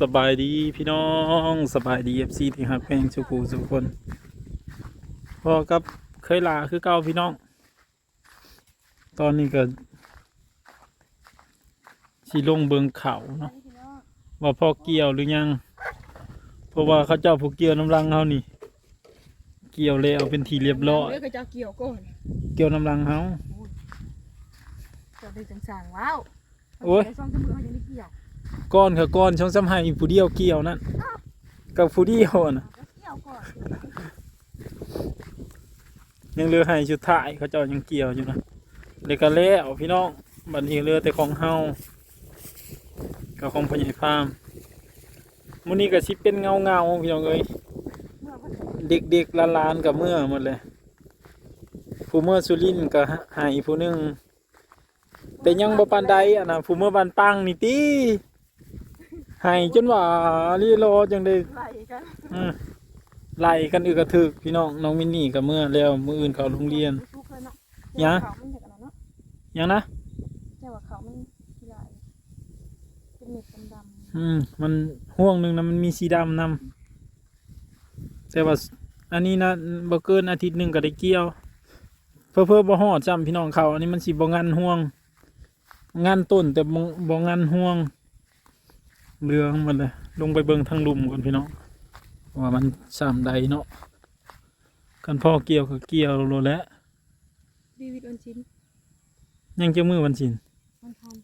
สบายดีพี่น้องสบายดีเอฟซีที่ฮักแพงสุกูสุกคนพอกับเคยลาคือเก่าพี่น้อง ตอนนี้ก็สิลงเบิงเขาเนาะว่าพอเกี่ยวหรือยัง เพราะว่าเขาเจ้าผู้เกี่ยวน้ำรังเฮานี่ เกี่ยวแล้วเป็นทีเรียบร้อยเลือกก็จะเกี่ยวก่อนเกี่ยวน้ำรังเฮาจะได้จังสางว้าวโอ้ยไปซ่อมจมูกเขายังไม่เกี่ยว ก้อนกับก้อนช่องซ้ำให้ผู้เดียวเกี่ยวนั่นกับผู้เดียวน่ะยังเหลือให้ชุดท้ายเขาเจ้ายังเกี่ยวอยู่นะเด็กก็แล้วพี่น้องบัดนี้เหลือแต่ของเฮากับของพ่อใหญ่ฟาร์มมื้อนี้ก็สิเป็นเงาเงาพี่น้องเอ้ยเมื่อวันเด็กๆหลานๆกับเมื่อหมดเลยผู้เมื่อสุรินก็หายผู้หนึงแต่ยังบ่ปานใดอะนะผู้เมื่อบ้านปังนี่ติ ใหายจนว่าลีรอจังได้ไหลกันอืมไล่กันอึกกระทึกพี่น้องน้องมินนี่กับเมื่อแล้วมืออื่นเขาโรงเรียน ทุกเลยเนาะยะ เขามันอย่างนั้นเนาะยังนะแต่ว่าเขามันใหญ่เป็นเม็ดดำอืมมันห่วงหนึ่งนะมันมีสีดำนำแต่ว่าอันนี้นะบ่เกินอาทิตย์หนึ่งก็ได้เกี่ยว เพื่อเพื่อบ่ฮอดจำพี่น้องเขาอันนี้มันสิบ่งันห่วง งานต้นแต่บ่บ่งันห่วง เรือหมันเลยลงไปเบิ่งทางลุมก่อนพี่น้องว่ามันสามใดเนาะกันพ่อเกี่ยวก็เกี่ยวโลดแล้วๆดีวิตวันชิ้นยังจะมือวันสินมันทาน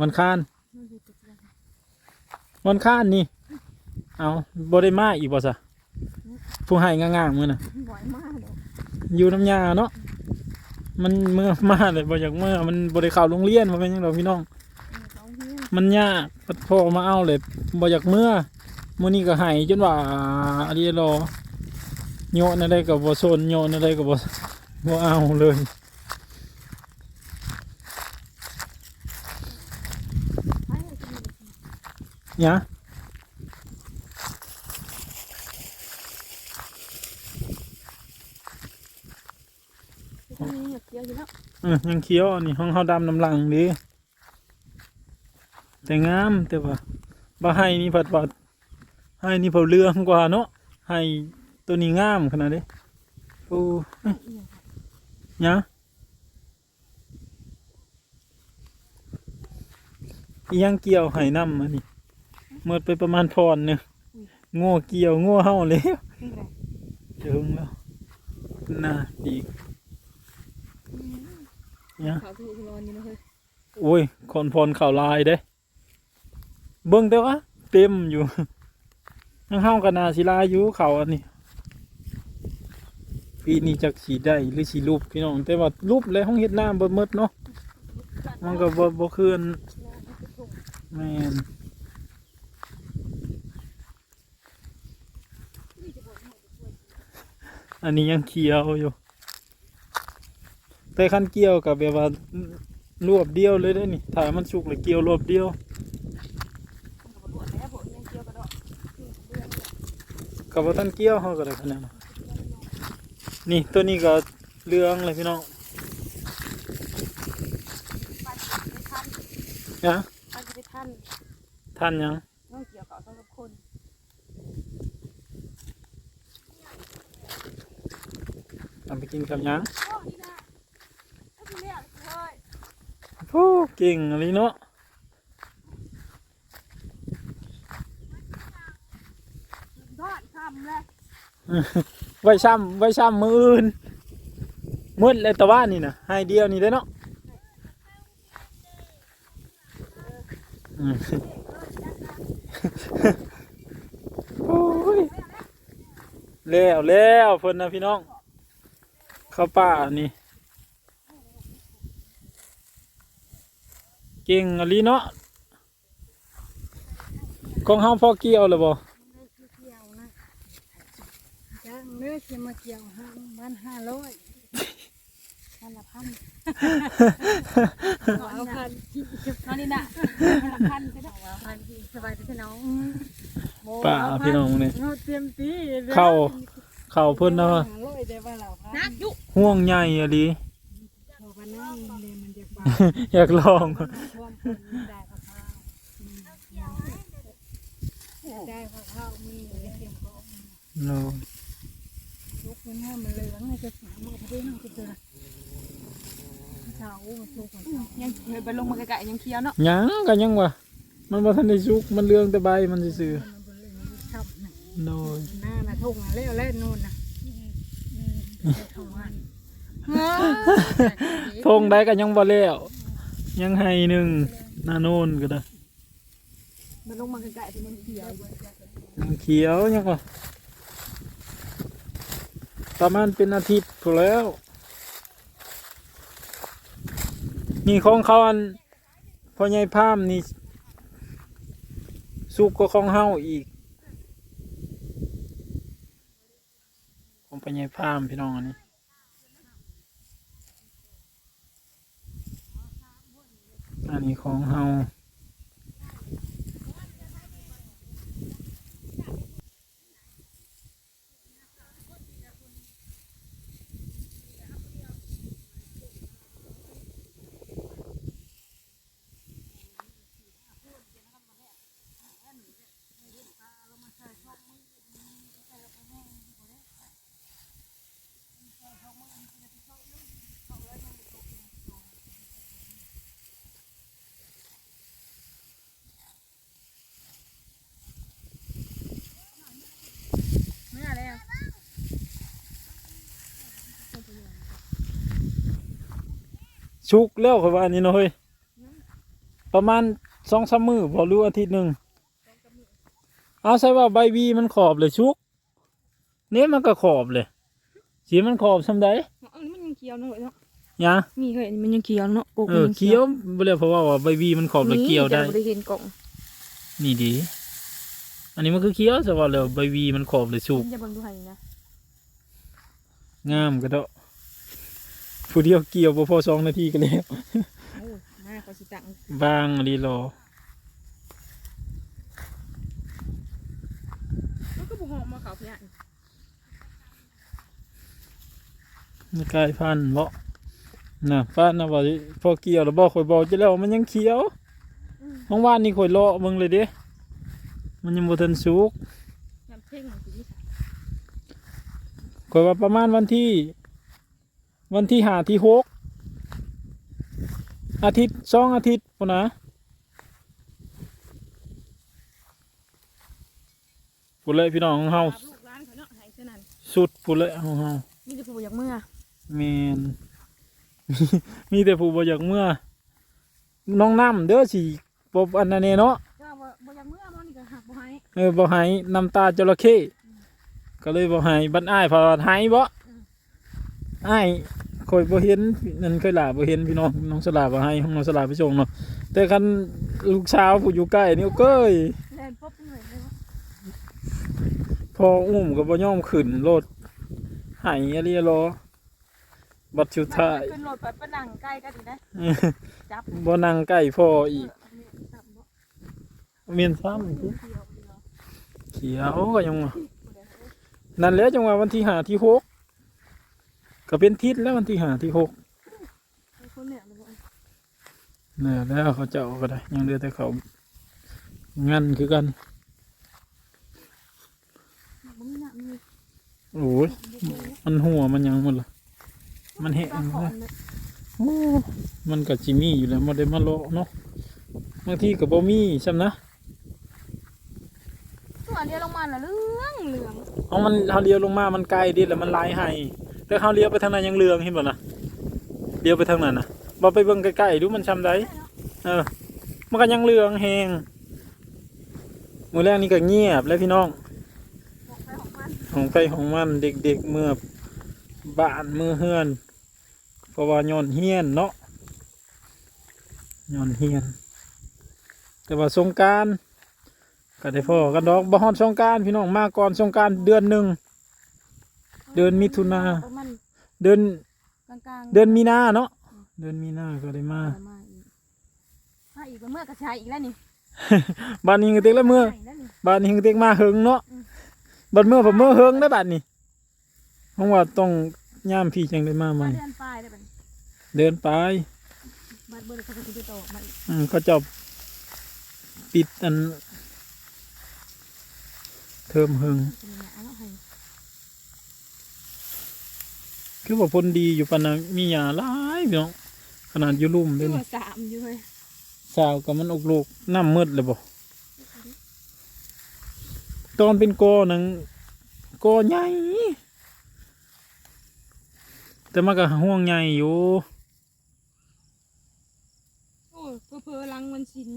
วันค้านมันจะติดกันวันค้านนี่เอาบ่ได้มาอีกบ่ซะผู้ให้ง่างๆมื้อน่ะบ่อยมากเลยอยู่น้ำยาเนาะมันเมื่อมาเลยบ่อยากเมื่อมันบ่ได้เข้าโรงเรียนมาเป็นหยังดอกพี่น้องเขาเฮี้ย มันยากปัดพ่อมาเอาเลยบ่อยากเมื่อมื้อนี้ก็ให้จนว่าอันนี้รอโยนอะไรก็บ่สนโยนอะไรก็บ่บ่เอาเลยไอ้จะมีหยะจะมีเหยียบเกี่ยวอยู่แล้วเออยังเคี้ยวอันนี้ห้องเฮาดำน้ำลังดี แต่งามแต่ว่าบ่ให้นี่ผัดว่าให้นี่เผาเรื่องกว่าเนาะให้ตัวนี้งามขนาดนี้โอ้เอ้ยหยะอีหยังเกี่ยวให้น้ำอันนี้เมื่อไปประมาณพรหนึงโง่เกี่ยวโง่เฮาเลยนี่ไงถึงแล้วน่าดีเนี่ยเขาถูกนอนอยู่นะเฮ้ยโอ้ยคอนพรข่าวลายเด้ เบิ่งแต่ว่าเต็มอยู่ยังเฮากันนาศิลาอยู่เขาอันนี้ปีนี้จักสีได้หรือสีรูปพี่น้องแต่ว่ารูปเลยห้องเฮ็ดน้ำบ่หมดเนาะมันก็บ่บ่คืนแม่นอันนี้ยังเคี้ยวอยู่ แต่คันเกี่ยวกับแบบว่ารวบเดียวเลยได้นี่ถ้ามันสุกเลยเกี่ยวรวบเดียว กับว่าท่านเกี่ยวเขาก็ได้ขนาดนั้นนี่ตัวนี้ก็เรื่องเลยพี่น้องนะอาจจะไปท่านท่านยังต้องเกี่ยวกับสำหรับคนเอาไปกินกับหยังโอ้นี่นะถ้าพี่เลี้ยงเฮ้ยโอ้เก่งอะไรเนาะทอดคำเลยไว้ซ้ำไว้ซ้ำมืออื่นมืดเลยแต่ว่านี่นะให้เดียวนี่ได้เนาะอืมโอ้ยแล้วแล้วเพิ่นนะพี่น้องเข้าป่านี่เก่งอะไรเนาะของเฮาพอเกี่ยวเลยบ่ เกี่ยวนะจ้างเนื้อ จะมาเกี่ยวห้าบ้านห้าร้อยพันละพันเอาพันเอานี่น่ะพันละพันก็ได้เอาพันที่สบายที่น้องป่าพี่น้องนี่เราเตรียมตีเข้าเข้าเพิ่นเนาะร้อยได้ว่าเราพันนักยุห่วงใหญ่อะดิเราพันนั่งเลยมันจะบ้าอยากลองความคนได้กับข้าวได้ข้าวข้าวมีในเตรียมของโน ลูกมันหน้ามันเหลืองเลยจะสามมันก็ได้มันก็จะเช้ามันสุกของเช้ายังเคยไปลงมาไกลๆยังเคี้ยวเนาะหยังก็ยังวะมันบ่ทันได้สุกมันเรืองแต่ใบมันซื่อมันบริเวณช้ำน่ะๆโนยหน้าน่ะทุ่งน่ะเล่วเล่นนู่นน่ะเข้ามาทงได้ก็ยังบ่แล้วยังให้หนึ่งหน้าโน่นก็ได้มันลงมาไกลๆที่มันเคี้ยวยังเขียวยังวะ ประมาณเป็นอาทิตย์พอแล้ว นี่ของเขาอันพ่อใหญ่พามนี่สุกก็ของเฮาอีกของพ่อใหญ่พามพี่น้องอันนี้อันนี้ของเฮา เมื่อแล้ว ชุกแล้วคือว่าอันนี้เนาะเฮ้ยประมาณสองสามมือพอรู้อาทิตย์หนึ่งเอาใช่ว่าใบบีมันขอบเลยชุกเนี่ยมันก็ขอบเลยสีมันขอบซำใดอันนี้มันยังเคี้ยวเนาะเนาะหยังมีเคยมันยังเคี้ยวเนาะโกกเออเคี้ยวบ่เลยเพราะว่าว่าใบบีมันขอบเลยเคี้ยวได้นี่แต่บ่ได้เห็นกล่องนี่ดี อันนี้มันคือเคี้ยวแต่ว่าแล้วใบบีมันขอบเลยชุกมันจะเบิ่งดูให้นะงามก็เดาะ ผู้เดียวเกี่ยวบ่พอสองนาทีก็แล้วโอ้มาเขาสิตังบางอะลีรอมันก็บ่หอมมาเขาเพี่นมันกลายพันธุ์บ่น่ะฟ้าน่ะว่าพอเกี่ยวแล้วบ่ข่อยบอกจะแล้วว่ามันยังเขียวห้องว่านนี่ข่อยเลาะเบิ่งเลยเด้มันยังบ่ทันสุกยำเพ่งมันสิข่อยว่าประมาณวันที่ วันที่ห้าที่หกอาทิตย์สองอาทิตย์พุ่นนะพุ่นเลยพี่น้องของเฮาลูกร้านเขาเนาะให้เท่านั้นสุดพุ่นเลยของเฮามีแต่ผู้บ่อยากเมื่อแมน มีแต่ผู้บ่อยากเมื่อ น้องน้ำเด้อสิปบอันนั้นแน่เนาะก็บ่บ่อยากเมื่อมันนี่ก็หักบ่ให้เออบ่ให้น้ำตาจระเข้ก็เลยบ่ให้บัดอ้ายเพอให้บ่อ้าย คอยบ่เห็นนั่นเคยลาบ่เห็นพี่น้องน้องสลาบ่ให้ของน้องสลาไปส่งเนาะแต่คันลูกสาวผู้อยู่ใกล้นี่เก้ยแล่นปุ๊บเลยเลยว่าพออุ้มก็บ่ยอมขึ้นรถให้อะไรรอบัดสุดท้ายขึ้นรถไปประดังใกล้กันอีกนะจับบ่นั่งใกล้พ่ออีกจับบ่เมียนซ้ำเคี้ยวเดียวเขียวก็ยังว่านั่นแหละจังหวะวันที่หาที่หก ก็เป็นทิศแล้ววันที่หาที่หกไอ้คนเนี่ยมันบ่เนี่ยแล้วเขาเจ้าก็ได้ยังเหลือแต่เขางันคือกันมันมีหน้ามีโอ้ยมันหัวมันยังหมดละมันแห้งปลาขอแล้วนเลยโอ้มันก็จิมีอยู่แล้วมันได้มาเลาะเนาะบางทีก็บ่มีใช่นะส่วนเดียวลงมาน่ะเหลืองเหลืองเอามันเขาเลี้ยวลงมามันไกลดิแล้วมันลายให้ แล้วเขาเลี้ยวไปทางนั้นยังเรืองเห็นบ่นะเลี้ยวไปทางนั้นนะบ่ไปเบิ่งใกล้ๆดูมันชำไดเออ มันก็ยังเรืองแหงมื้อแรกนี่ก็เงียบแล้วพี่น้องของใครของมันของไปของมันเด็กๆเมื่อบ้านเมื่อเฮือนเพราะว่าย้อนเฮียนเนาะย้อนเฮียน แต่ว่าสงกรารก็ได้พอกันดอกบ่ฮอดสงกรารพี่น้องมาก่อนสงกรารเดือนหนึ่ง เดือนมิถุนาประมาณเดือนกลางๆเดือนมีนาเนาะเดือนมีนาก็ได้มามาอีกมาอีกเมื่อกระชายอีกแล้วนี่บ้านนี้ก็เต็กแล้วเมื่อใช่แล้วนี่บ้านนี้ก็เต็กมาเฮิงเนาะบัดเมื่อผมเมื่อเฮิงได้อบ้านนี้เพราะว่าต้องย่ามพี่จังได้มาใหม่มาเดือนปลายได้ปะนี่เดินไปบัดเบอร์เขาจะติดต่อมาอีกอืมเขาจะปิดอัน เทิมหึงเป็นหยาเนาะให้ คือว่าผลดีอยู่ปานนะมีหญ้าหลายพี่น้องขนาดอยู่ลุ่มเด้คือนี่ว่าสามอยู่เฮ้ยสาวก็มันอกลูกน้ำมืดเลยบ่ตอนเป็นกอนังกอใหญ่แต่มันก็ห่วงใหญ่อยู่โอ้ยเพอเพอๆลังมันชิ้น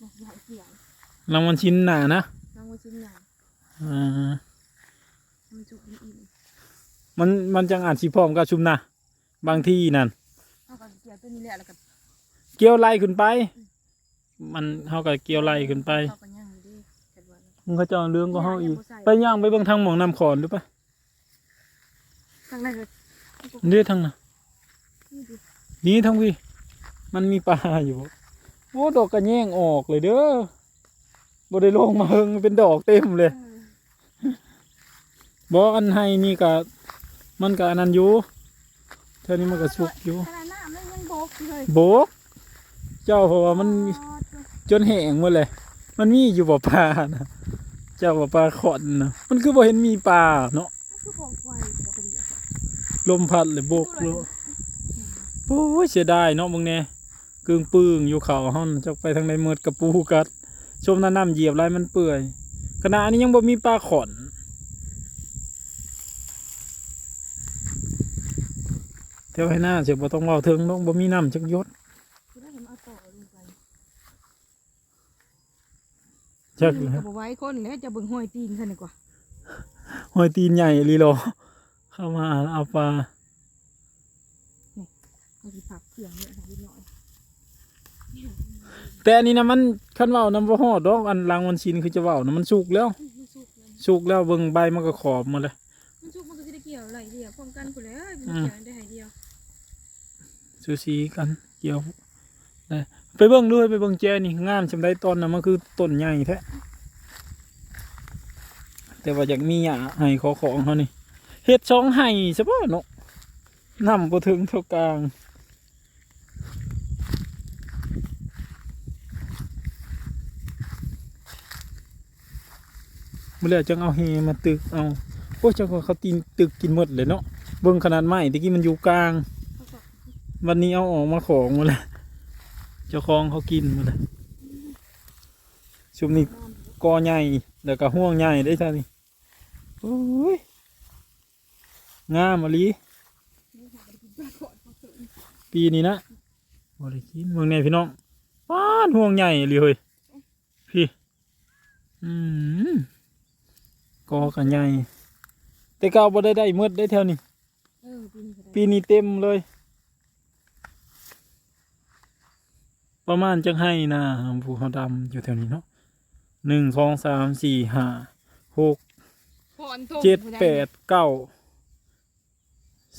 บอกใหญ่เสียงรางวัลชิ้นหนานะลังมันชิ้นใหญ่อ่า มันจุกอิ่ม มันมันจังอาจสิพร้อมกับชุมนะบางที่นั่นๆเอากับเกี่ยวตัวนี้แหละแล้วก็เกี่ยวไล่ขึ้นไป มันเฮาก็เกี่ยวไล่ขึ้นไปเข้ากันย่างอยู่ดิเกิดว่าแล้วมึงเขาเจาเรื่องก็เฮาอีกย่างบ่ใส่ไปย่างไปเบิ่งทางหมองน้ำขอนหรือปะข้างในก็เด้ทางน่ะนี่ดินี่ทางพี่มันมีปลาอยู่บ่โอ้ดอกกระแยงออกเลยเด้อบ่ได้ลงมาเฮิงเป็นดอกเต็มเลย เออบ่อันให้นี่ก็ มันก็อันนั้นอยู่เท่านี้มันก็สุกอยู่ขนาดน้ำแล้วยังโบกอยู่เลยโบก เจ้าเพราะว่ามันอ๋อจนแห้งหมดเลย มันมีอยู่บ่ปลานะเจ้าบ่ปลาขอนนะมันคือบ่เห็นมีปลาเนาะมันคือโบกไวแต่ก็บ่ดีอะลมพัดเลยโบกเลยโอ้ยเสียดายเนาะมึงแน่กึ่งปึ้งอยู่เขาเฮาน่ะจักไปทางใดเมิดกระปูกัด ชมน้ำน้ำเหยียบไรมันเปื่อยขณะนี้ยังบ่มีปลาขอน เที่ยวให้หน้าเสียบ่ต้องเว้าถึงน้องบ่มีน้ำจักหยศคือได้เห็นเอาต่อลงไปจักเลเลยยก็บ่ไหว้คนแล้วจะเบิ่งห้อยตีนคั่นดีกว่าหอยตีนใหญ่ลีโลเข้ามาเอาปลาเอาสิผักเสียงเนี่ยค่ะนิดหน่อยแต่อันนี้นะมันคันเว้าน้ำบ่ฮอดดอกอันลางวันชินคือจะเว้านะมันสุกแล้วมันสุกเลยสุกแล้วเบิ่งใบมันก็ขอบหมาเลยมันสุกมันก็สิได้เกี่ยวไหลเดียวพร้อมกันพุ่นแหล้วมันอืมเกี่ยวได้ ให้เดียวซูซีกันเกี่ยวได้ไปเบิ่งด้วยไปเบิ่งแจนี่งามจำได้ต้นนะมันคือต้นใหญ่แท้แต่ว่าอยากมีหญ้าให้ขอของเขานี่เฮ็ดช่องให้ใช่ป่ะเนาะนำบ่ถึงเท่ากลางเมื่อไรจังเอาเฮมาตึกเอาโอ้จังเขาตีนตึกกินหมดเลยเนาะเบิ่งขนาดไม้ตะกี้มันอยู่กลาง วันนี้เอาออกมาของหมาเลยเจ้าของเขากินหมาเลยชุมนี้นอนกอใหญ่แล้วก็ห่วงใหญ่ได้ท่านี่โอ้ยงามมะลีนี่หาไปกินปลาขอดเขาตื่นปีนี้นะบริกินเมืองในพี่น้องป้านห่วงใหญ่เลยเฮ้ยพี่อืมกอกันใหญ่แต่เก่าบ่ได้ได้เมืดได้แถวนี้เออปีนี้ก็ได้ปีนี้เต็มเลย ประมาณจังให้นะภูเขาดำอยู่แถวนี้เนาะหนึ่งสองสามสี่ห้าหกฝนตกเจ็ดผู้ใแปดเก้า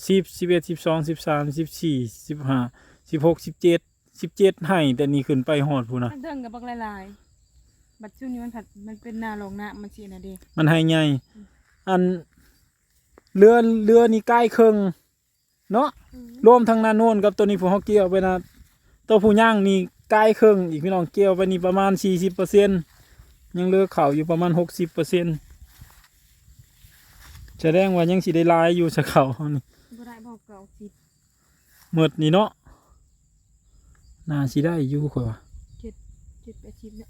สิบสิบเอ็ดสิบสองสิบสามสิบสี่สิบห้าสิบหกสิบเจ็ดสิบเจ็ดให้แต่นี่ขึ้นไปหอดพูนะมันเดินกับบักลายๆบัดช่วงนี้มันผัดมันเป็นนาลงน้ำมันเสียนะเด็กมันให้ใหญ่อันเรือเรือนี่ใกล้เครื่องเนาะรวมทั้งนาโน่นกับตัวนี้ผมเขาเกี่ยวไปนะตัวผู้ย่างนี่ ใกล้เครื่องอีกพี่น้องเกี่ยวไปนี่ประมาณสี่สิบเปอร์เซ็นยังเหลือเข่าอยู่ประมาณหกสิบเปอร์เซ็นแสดงว่ายังสิได้หลายอยู่สะเขานี่บ่ได้บอกเก่าสิบหมดนี่เนาะน่าสิได้อยู่ข่อยว่าเจ็ดแปดสิบเนี่ย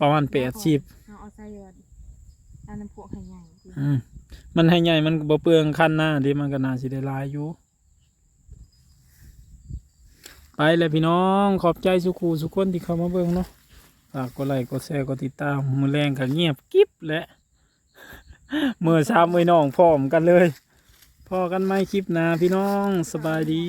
ประมาณแปดสิบเอาเอาใส่ยอดอันนั้นพวกให้ใหญ่จริงอืมมันให้ใหญ่มันก็บ่เปลืองคันหน้าเดิมันก็น่าสิได้หลายอยู่ ไปเลยพี่น้องขอบใจสุขูสุกคนที่เข้ามาเบิ่งเนาะฝากกดไลค์กดแชร์กดติดตามมือแรงกับเงียบกิ๊บแหละเมื่อสามมือน้องพร้อมกันเลยพอกันไหมคลิปหน้าพี่น้องสบายดี